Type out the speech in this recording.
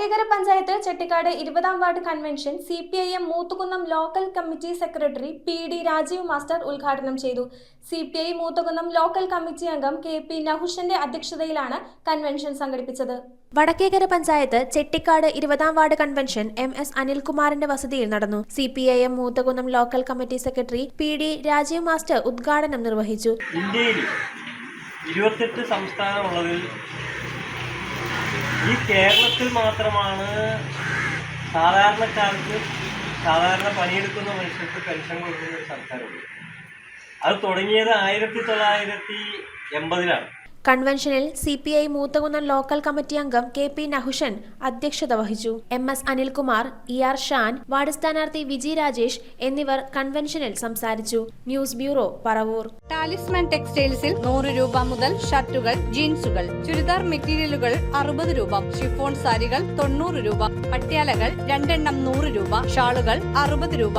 വടക്കേക്കര പഞ്ചായത്ത് ചെട്ടിക്കാട് ഇരുപതാം ward convention C P I M Moothukunnam local committee secretary P D Rajeev master ഉദ്ഘാടനം ചെയ്തു. C P I Moothukunnam local committee അംഗം K P നഹുഷന്റെ അധ്യക്ഷതയിലാണ് convention സംഘടിപ്പിച്ചത്. വടക്കേക്കര പഞ്ചായത്ത് ചെട്ടിക്കാട് ഇരുപതാം വാർഡ് കൺവെൻഷൻ എം എസ് അനിൽകുമാറിന്റെ വസതിയിൽ നടന്നു. C P I M Moothakunnam local committee secretary P D Rajeev master ഉദ്ഘാടനം നിർവഹിച്ചു. ഇന്ത്യയിൽ ഇരുപത്തെട്ട് സംസ്ഥാനമുള്ളതിൽ ഈ കേരളത്തിൽ മാത്രമാണ് സാധാരണക്കാർക്ക് സാധാരണ പണിയെടുക്കുന്ന മനുഷ്യർക്ക് പെൻഷൻ കൊടുക്കുന്ന ഒരു സർക്കാരുണ്ട്. അത് തുടങ്ങിയത് ആയിരത്തി തൊള്ളായിരത്തി എൺപതിലാണ്. കൺവെൻഷനിൽ C P I Moothakunnam local committee അംഗം കെ പി നഹുഷൻ അധ്യക്ഷത വഹിച്ചു. M S Anilkumar E R Shan ward സ്ഥാനാർത്ഥി വിജി രാജേഷ് എന്നിവർ കൺവെൻഷനിൽ സംസാരിച്ചു. News bureau Paravur. ടാലിസ്മാൻ ടെക്സ്റ്റൈൽസിൽ നൂറ് രൂപ മുതൽ ഷർട്ടുകൾ ജീൻസുകൾ ചുരിദാർ മെറ്റീരിയലുകൾ അറുപത് രൂപ ഷിഫോൺ സാരികൾ തൊണ്ണൂറ് രൂപ പട്യാലകൾ രണ്ടെണ്ണം നൂറ് രൂപ ഷാളുകൾ അറുപത് രൂപ.